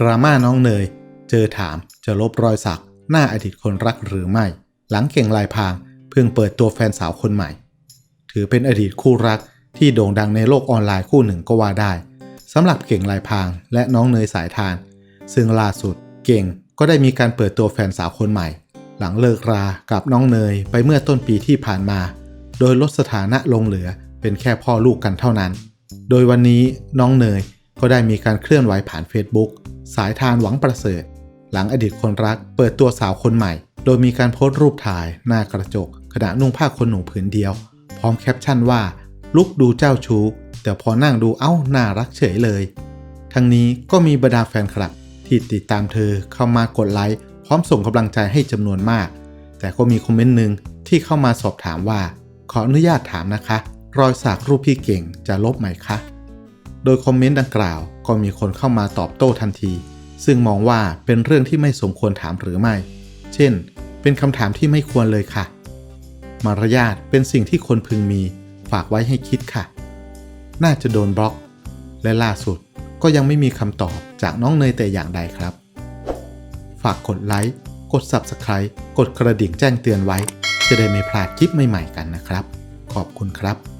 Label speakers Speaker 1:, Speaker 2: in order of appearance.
Speaker 1: ดราม่าน้องเนย เจอถามจะลบรอยสัก หน้าอดีตคนรักหรือไม่ หลังเก่งลายพรางเพิ่งเปิดตัวแฟนสาวคนใหม่ ถือเป็นอดีตคู่รักที่โด่งดังในโลกออนไลน์คู่หนึ่งก็ว่าได้สำหรับเก่งลายพรางและน้องเนยสายทาน ซึ่งล่าสุดเก่งก็ได้มีการเปิดตัวแฟนสาวคนใหม่ หลังเลิกรากับน้องเนยไปเมื่อต้นปีที่ผ่านมา โดยลดสถานะลงเหลือเป็นแค่พ่อลูกกันเท่านั้น โดยวันนี้น้องเนยก็ได้มีการเคลื่อนไหวผ่าน Facebook สายทานหวังประเสริฐ หลังอดีตคนรักเปิดตัวสาวคนใหม่ โดยมีการโพสต์รูปถ่ายหน้ากระจก ขณะนุ่งผ้าขนหนูผืนเดียว พร้อมแคปชั่นว่า ลุกดูเจ้าชู้ แต่พอนั่งดูเอ้าน่ารักเฉยเลย ทั้งนี้ก็มีบรรดาแฟนคลับ ที่ติดตามเธอเข้ามากดไลค์พร้อมส่งกำลังใจให้จำนวนมาก แต่ก็มีคอมเมนต์หนึ่งที่เข้ามาสอบถามว่า ขออนุญาตถามนะคะ รอยสักรูปพี่เก่งจะลบไหมคะ ดยคอมเมนต์ดังกล่าวก็มีคนเข้ามาตอบโต้ทันที ซึ่งมองว่าเป็นเรื่องที่ไม่สมควรถามหรือไม่ เช่น เป็นคำถามที่ไม่ควรเลยค่ะ มารยาทเป็นสิ่งที่คนพึงมี ฝากไว้ให้คิดค่ะ น่าจะโดนบล็อก และล่าสุดก็ยังไม่มีคำตอบจากน้องเนยแต่อย่างใดครับ ฝากกดไลค์ กด Subscribe กดกระดิ่งแจ้งเตือนไว้ จะได้ไม่พลาดคลิปใหม่ๆกันนะครับ ขอบคุณครับ